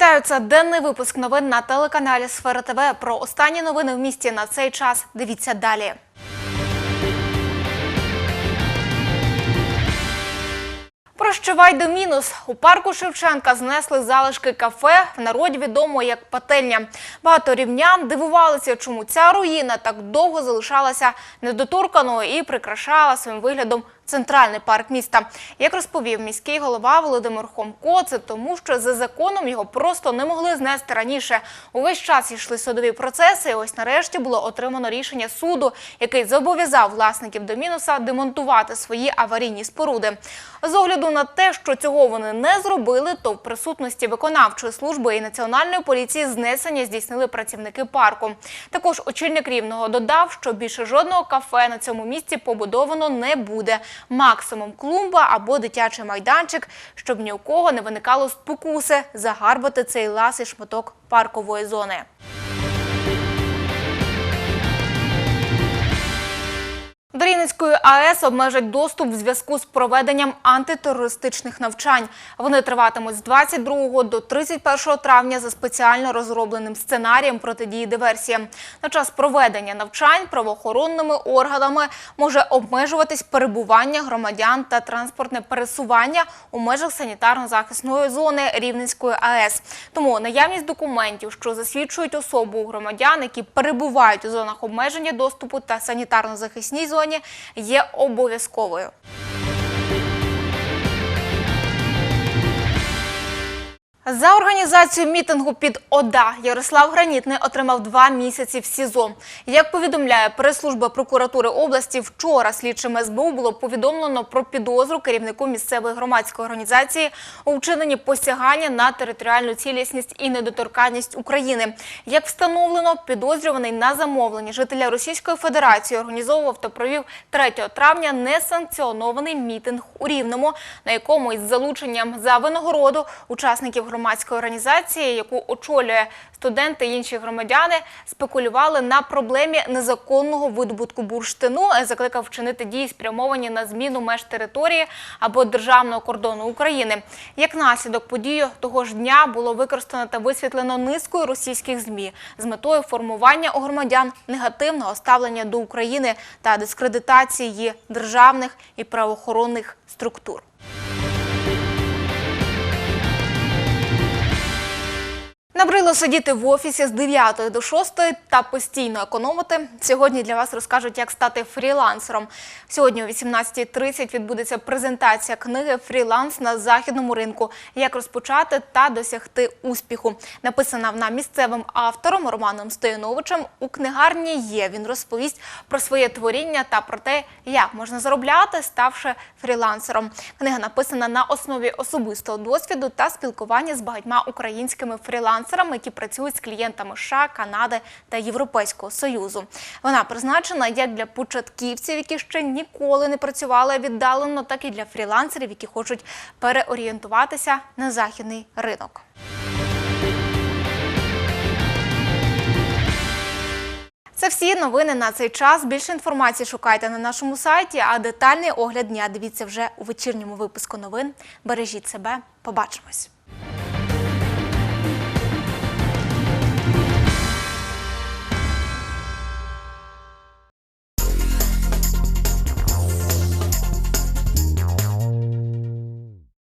Вітаю, це денний випуск новин на телеканалі Сфера ТВ. Про останні новини в місті на цей час. Дивіться далі. Прощавай до мінус. У парку Шевченка знесли залишки кафе, в народі відомо як пательня. Багато рівнян дивувалися, чому ця руїна так довго залишалася недоторканою і прикрашала своїм виглядом центральний парк міста. Як розповів міський голова Володимир Хомко, це тому, що за законом його просто не могли знести раніше. Увесь час йшли судові процеси. і Ось нарешті було отримано рішення суду, який зобов'язав власників до мінуса демонтувати свої аварійні споруди. З огляду на те, що цього вони не зробили, то в присутності виконавчої служби і національної поліції знесення здійснили працівники парку. Також очільник рівного додав, що більше жодного кафе на цьому місці побудовано не буде. Максимум клумба або дитячий майданчик, щоб ні у кого не виникало спокуси загарбати цей ласий шматок паркової зони. До Рівненської АЕС обмежать доступ в зв'язку з проведенням антитерористичних навчань. Вони триватимуть з 22 до 31 травня за спеціально розробленим сценарієм протидії диверсіям. На час проведення навчань правоохоронними органами може обмежуватись перебування громадян та транспортне пересування у межах санітарно-захисної зони Рівненської АЕС. Тому наявність документів, що засвідчують особу громадян, які перебувають у зонах обмеження доступу та санітарно-захисній зоні, є обов'язковою. За організацію мітингу під ОДА Ярослав Гранітний отримав два місяці в СІЗО. Як повідомляє прес-служба прокуратури області, вчора слідчим СБУ було повідомлено про підозру керівнику місцевої громадської організації у вчиненні посягання на територіальну цілісність і недоторканність України. Як встановлено, підозрюваний на замовлення жителя Російської Федерації організовував та провів 3 травня несанкціонований мітинг у Рівному, на якому із залученням за винагороду учасників громадської організації, яку очолює студенти і інші громадяни, спекулювали на проблемі незаконного видобутку бурштину, е, закликав вчинити дії, спрямовані на зміну меж території або державного кордону України. Як наслідок подію того ж дня було використано та висвітлено низкою російських змі з метою формування у громадян негативного ставлення до України та дискредитації державних і правоохоронних структур. Набрило сидіти в офісі з 9 до 6 та постійно економити. Сьогодні для вас розкажуть, як стати фрілансером. Сьогодні о 18.30 відбудеться презентація книги Фріланс на західному ринку. Як розпочати та досягти успіху. Написана вона місцевим автором Романом Стояновичем. У книгарні є. Він розповість про своє творіння та про те, як можна заробляти, ставши фрілансером. Книга написана на основі особистого досвіду та спілкування з багатьма українськими фрілансерами, які працюють з клієнтами США, Канади та Європейського Союзу. Вона призначена як для початківців, які ще ніколи не працювали віддалено, так і для фрілансерів, які хочуть переорієнтуватися на західний ринок. Це всі новини на цей час. Більше інформації шукайте на нашому сайті, а детальний огляд дня дивіться вже у вечірньому випуску новин. Бережіть себе. Побачимось.